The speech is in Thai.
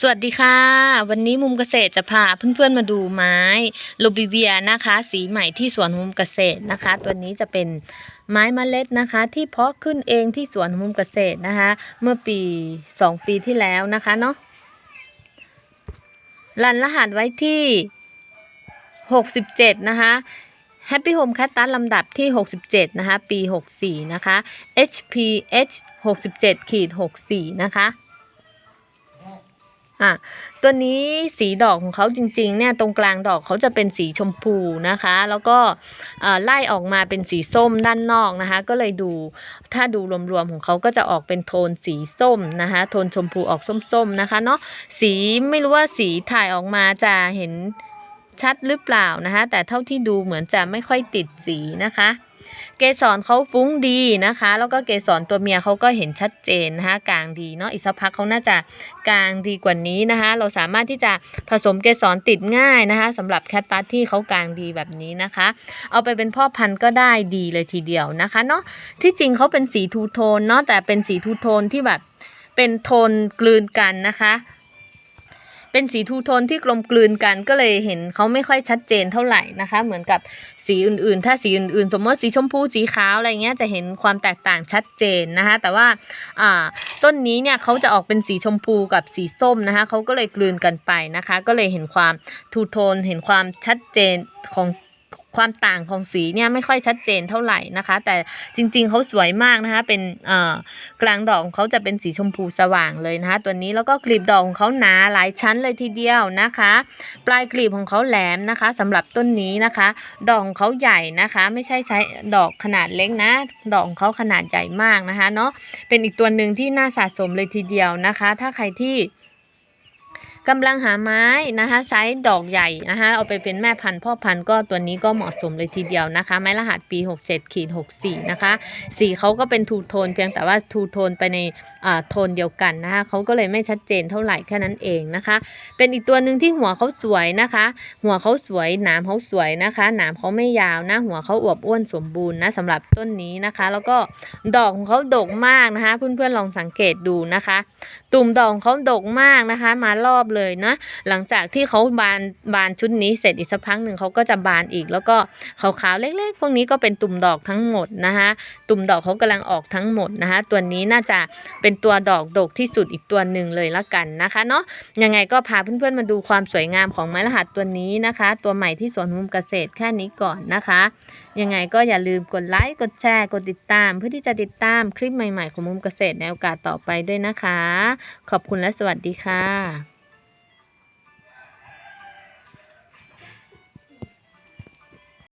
สวัสดีค่ะ วันนี้มุมเกษตรจะพาเพื่อนๆมาดูไม้โลบิเวียนะคะ สีใหม่ที่สวนมุมเกษตรนะคะ ตัวนี้จะเป็นไม้มเมล็ดนะคะ ที่เพาะขึ้นเองที่สวนมุมเกษตรนะคะ เมื่อปี2ปีที่แล้วนะคะเนาะรันรหัสไว้ที่67นะคะ Happy Home Cactus ลำดับที่ 67 นะคะ ปี 64 นะคะ HPH 67ขีด64 นะคะ อะตัวนี้สีดอกของเขาจริงๆเนี่ยตรงกลางดอกเขาจะเป็นสีชมพูนะคะ แล้วก็ไล่ออกมาเป็นสีส้มด้านนอกนะคะ ก็เลยดูถ้าดูรวมๆของเขาก็จะออกเป็นโทนสีส้มนะคะโทนชมพูออกส้มๆนะคะเนาะสีไม่รู้ว่าสีถ่ายออกมาจะเห็นชัดหรือเปล่านะคะแต่เท่าที่ดูเหมือนจะไม่ค่อยติดสีนะคะ เกสรเขาฟุ้งดีนะคะ แล้วก็เกสรตัวเมียเขาก็เห็นชัดเจนนะคะกลางดีเนาะอีกสักพักเขาน่าจะกลางดีกว่านี้นะคะ เราสามารถที่จะผสมเกสรติดง่ายนะคะสำหรับแคตตัสที่เขากลางดีแบบนี้นะคะ เอาไปเป็นพ่อพันธุ์ก็ได้ดีเลยทีเดียวนะคะเนาะที่จริงเขาเป็นสีทูโทนเนาะแต่เป็นสีทูโทนที่แบบเป็นโทนกลืนกันนะคะ เป็นสีทูโทนที่กลมกลืนกันก็เลยเห็นเขาไม่ค่อยชัดเจนเท่าไหร่นะคะ เหมือนกับสีอื่นๆ ถ้าสีอื่นๆ สมมติสีชมพูสีขาวอะไรเงี้ยจะเห็นความแตกต่างชัดเจนนะคะ แต่ว่าต้นนี้เนี่ยเขาจะออกเป็นสีชมพูกับสีส้มนะคะเขาก็เลยกลืนกันไปนะคะ ก็เลยเห็นความทูโทนเห็นความชัดเจนของ ความต่างของสีเนี่ยไม่ค่อยชัดเจนเท่าไหร่นะคะ แต่จริงๆเขาสวยมากนะคะ เป็นกลางดอกของเขาจะเป็นสีชมพูสว่างเลยนะคะ ตัวนี้แล้วก็กลีบดอกของเขาหนาหลายชั้นเลยทีเดียวนะคะ ปลายกลีบของเขาแหลมนะคะสำหรับต้นนี้นะคะ ดอกของเขาใหญ่นะคะ ไม่ใช่ใช้ดอกขนาดเล็กนะ ดอกของเขาขนาดใหญ่มากนะคะเนาะเป็นอีกตัวหนึ่งที่น่าสะสมเลยทีเดียวนะคะ ถ้าใครที่ กำลังหาไม้นะคะไซส์ดอกใหญ่นะคะเอาไปเป็นแม่พันธุ์พ่อพันธุ์ก็ตัวนี้ก็เหมาะสมเลยทีเดียวนะคะ ไม้รหัสปี 67ขีด64 นะคะ สีเขาก็เป็นทูโทนเพียงแต่ว่าทูโทนไปในโทนเดียวกันนะคะเขาก็เลยไม่ชัดเจนเท่าไหร่แค่นั้นเองนะคะ เป็นอีกตัวหนึ่งที่หัวเขาสวยนะคะ หัวเขาสวยหนามเขาสวยนะคะหนามเขาไม่ยาวนะหัวเขาอวบอ้วนสมบูรณ์นะสำหรับต้นนี้นะคะ แล้วก็ดอกของเขาดกมากนะคะ เพื่อนๆลองสังเกตดูนะคะ ตุ่มดอกของเขาดกมากนะคะ มารอบเลยนะ หลังจากที่เขาบานบานชุดนี้เสร็จอีกสักพักหนึ่งเขาก็จะบานอีก แล้วก็ขาวๆเล็กๆ พวกนี้ก็เป็นตุ่มดอกทั้งหมดนะคะ ตุ่มดอกเขากำลังออกทั้งหมดนะคะ ตัวนี้น่าจะเป็นตัวดอกดกที่สุดอีกตัวหนึ่งเลยละกันนะคะเนาะยังไงก็พาเพื่อนๆมาดูความสวยงามของไม้รหัสตัวนี้นะคะ ตัวใหม่ที่สวนมุมเกษตรแค่นี้ก่อนนะคะ ยังไงก็อย่าลืมกดไลค์กดแชร์กดติดตาม เพื่อที่จะติดตามคลิปใหม่ๆของมุมเกษตรในโอกาสต่อไปด้วยนะคะ ขอบคุณและสวัสดีค่ะ